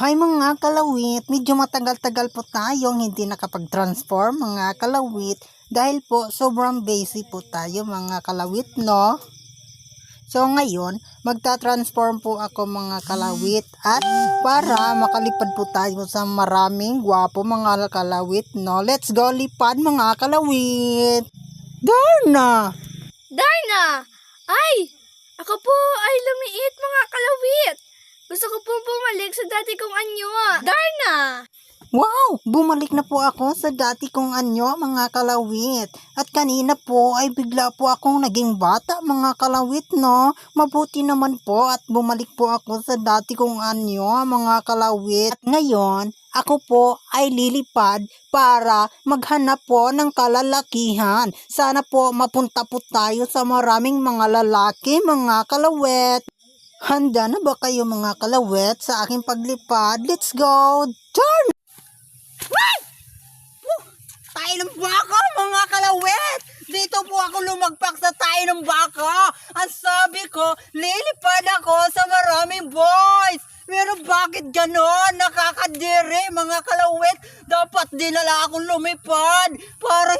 Hi mga kalawit, medyo matagal-tagal po tayong hindi nakapag-transform mga kalawit dahil po sobrang busy po tayo mga kalawit no. So ngayon, magta-transform po ako mga kalawit at para makalipad po tayo sa maraming gwapo mga kalawit no. Let's go lipad mga kalawit. Darna! Darna! Ay! Ako po ay lumiit mga kalawit. Gusto ko pong bumalik sa dati kong anyo. Darna! Wow! Bumalik na po ako sa dati kong anyo, mga kalawit. At kanina po ay bigla po akong naging bata, mga kalawit, no? Mabuti naman po at bumalik po ako sa dati kong anyo, mga kalawit. At ngayon, ako po ay lilipad para maghanap po ng kalalakihan. Sana po mapunta po tayo sa maraming mga lalaki, mga kalawit. Handa na ba kayo mga kalawet sa aking paglipad? Let's go! Turn! Tayo ng baka, mga kalawet! Dito po ako lumagpak sa tayo ng baka. Ang sabi ko, lilipad ako sa maraming boys. Pero bakit ganon? Nakakadiri, mga kalawet. Dapat dinala akong lumipad para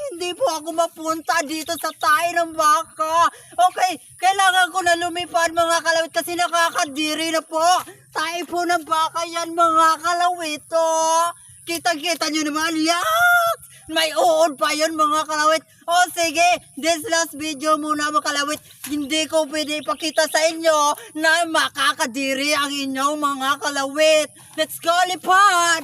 ako mapunta dito sa tayo ng baka. Okay, kailangan ko na lumipad, mga kalawet, kasi nakakadiri na po. Tayo po ng baka yan, mga kalawit, oh. Kita-kita nyo naman, yak! May uod pa yun mga kalawit. O sige, this last video muna mga kalawit. Hindi ko pwede ipakita sa inyo na makakadiri ang inyong mga kalawit. Let's go, lipad!